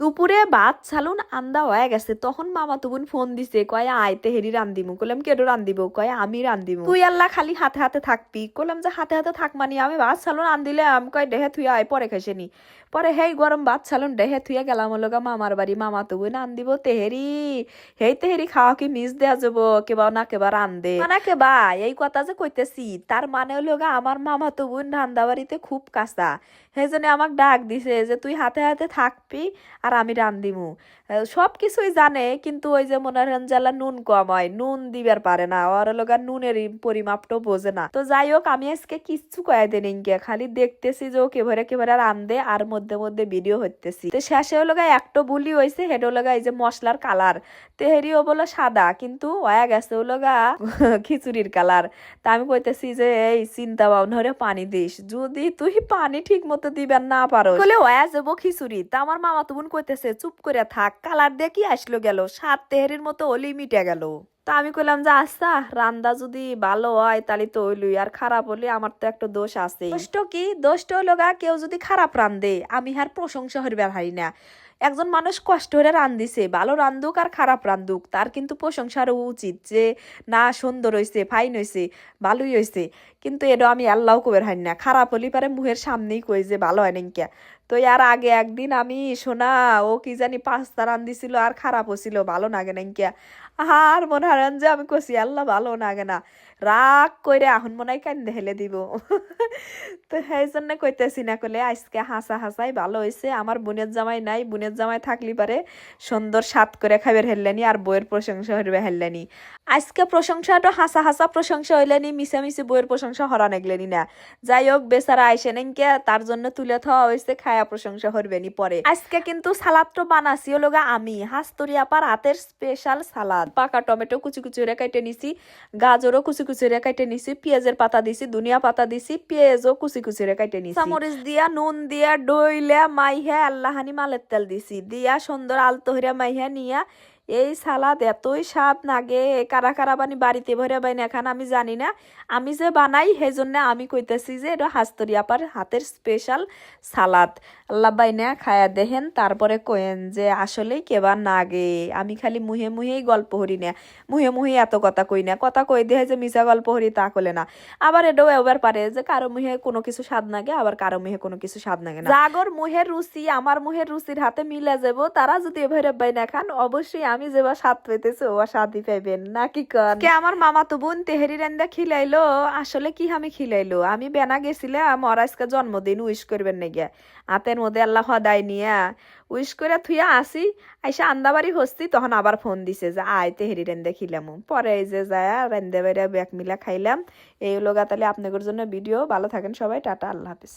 দুপুরে ভাত ছালুন আন্দা হয়ে গেছে। তখন মামা তুবুন ফোন দিছে, কয় আইতে হেরি রান্দিমু কইলাম, কেডো রান্দিব কয়, আমি রান্দিমু তুই আল্লাহ খালি হাতে হাতে থাকবি। কইলাম যে হাতে হাতে থাক মানি, আমি ভাত ছালুন আন্দিলাম কয়, দেহে থুই আয়, পরে খাইছেনি পরে হেই গরম ভাত ছালুন দেহে থুইয়া গেলাম লগা মামার বাড়ি। মামা তুবুন আন্দিব তেহেরি হেই তেহেরি খাওয়া কি মিস দেয়া যাব, কেবা না কেবা রান্দে মানে কেবা, এই কথা যে কইতেছি, তার মানে হলো গা আমার মামা তুবুন রান্দা বাড়িতে খুব কাঁচা। সেই জন্য আমাক ডাক দিছে যে, তুই হাতে হাতে থাকবি আর আমি রান্দিমু সব কিছুই জানে, কিন্তু ওই যে মনে হয় জ্বালা নুন কম হয়, নুন দিবার পারে না। ওর লগা নুনের পরিমাপটাও বোঝে না। তো যাই হোক, আমি আজকে কিচ্ছু কয়ে দেন ইনকে। খালি দেখতেছি যে ও কেবারে কেবারে রান্ধে আর মধ্যে মধ্যে ভিডিও হইতেছি। তো শেষে হলো গা একটা বুলি হয়েছে হেডো লগা এই যে মশলার কালার। তেহেরি ও বলো সাদা, কিন্তু হয়ে গেছে ও লগা খিচুড়ির কালার। তা আমি কইতেছি যে, এই চিন্তা ভাবনা হরে পানি দিস। যদি তুই পানি ঠিক মতো দিবেন না পারো বলে হয়ে যাব খিচুড়ি। তা আমার মামা তুমুন কইতেছে, চুপ করে থাক, কালার কি আসলো গেল? সাত তেহেরির মতো হলি মিটে গেল। তা আমি কইলাম যে আচ্ছা রান্দা যদি ভালো হয় তাহলে তো হইলই, আর খারাপ হলে আমার তো একটা দোষ আছে দোষটা কি? দোষটা হইল গা, কেউ যদি খারাপ রান্ধে আমি আর প্রশংসা হইবার হারি না। একজন মানুষ কষ্ট করে রান্ধিছে ভালো রান্ধুক আর খারাপ রান্ধুক তার কিন্তু প্রশংসা আরও উচিত যে, না, সুন্দর হয়েছে ফাইন হয়েছে ভালোই হয়েছে কিন্তু এটা আমি আল্লাহ কবের হাই না, খারাপ হলি পারে মুহের সামনেই কই যে, ভালো হয় নাকি তো আর আগে একদিন আমি শোনা ও কি জানি পাঁচটা রান্দিছিল আর খারাপ হছিল ভালো নাগে নাকি আর মনে হারেন যে আমি কছি আল্লাহ ভালো নাগে না। রাগ কইরে আহুন মনে হয় কান্দে হেলে দিব। তো সেই জন্য কইতেছি না কলে আজকে হাসা হাসাই ভালো হয়েছে আমার বোনের জামাই নাই, বোনের জামাই থাকলি পারে সুন্দর সাত করে খাইবার হেললেনি আর বইয়ের প্রশংসা হইবে হেললেনি। আজকে প্রশংসাটা হাসা হাসা প্রশংসা হইলেনি মিশামিশি বইয়ের প্রশংসা হরা নেগলেনি না। যাই হোক, বেচারা আইসে নেনকে তার জন্য তুলে থাওয়া হয়েছে খায়া প্রশংসা হরবেনি পরে। আজকে কিন্তু সালাদ তো বানাছি লগা আমি। হাস্তরি আপার হাতের স্পেশাল সালাদ। পাকা টমেটো কুচি কুচি করে কেটে নিছি গাজরও কুচি কুচি করে কেটে নিছি পেঁয়াজের পাতা দিছি দুনিয়া পাতা দিছি পেঁয়াজও কুচি কুচি করে কেটে নিছি। সামরিচ দিয়া নুন দিয়া ডইলা মাইহা আল্লাহানি মালের তেল দিছি। দিয়া সুন্দর আলতো হইরা মাইহা নিয়া এই সালাদ এতই স্বাদ নাগে কারা কারা বানি বাড়িতে ভরে বাইনা খান আমি জানি না। আমি যে বানাই সেই জন্য আমি কইতেছি যে এটা হাস্তরি আপার হাতের স্পেশাল সালাদ। আল্লাহ বাইনা খায়া দেখেন তারপরে কয়েন যে আসলেই কেবার নাগে। আমি খালি মুহে মুহেই গল্প হরি না, মুহে মুহে এত কথা কই না। কথা কই দেহে যে মিশা গল্প হরি তা কলে না। আবার এটাও এবার পারে যে কারও মুহে কোনো কিছু স্বাদ নাগে, আবার কারও মুহে কোনো কিছু স্বাদ নাগে না। জাগর মুহের রুচি, আমার মুহের রুচির হাতে মিলে যাব। তারা যদি এভাবে বাইনা খান, অবশ্যই আমি যেবা স্বাদ পেতেছে ও স্বাদই পাইবেন। নাকি কন? কে আমার মামা তো বোন তেহেরি রান্দা খিলাইলো, আসলে কি আমি খিলাইলো? আমি বেনা গেছিলাম ওর আজকে জন্মদিন, উইশ করবেন নাকি হাতের মধ্যে আল্লাহ হদাই নিয়া, উইশ করে থুইয়া আসি, আইসা আন্দাবাড়ি হস্তি, তখন আবার ফোন দিছে যে, আয় তেহেরি রেন্দে খিলাম। পরে এই যে যায় রেন্দে বেড়ে ব্যাগ মিলা খাইলাম। এই লোক তাহলে, আপনাদের জন্য ভিডিও। ভালো থাকেন সবাই, টাটা, আল্লাহ হাফিজ।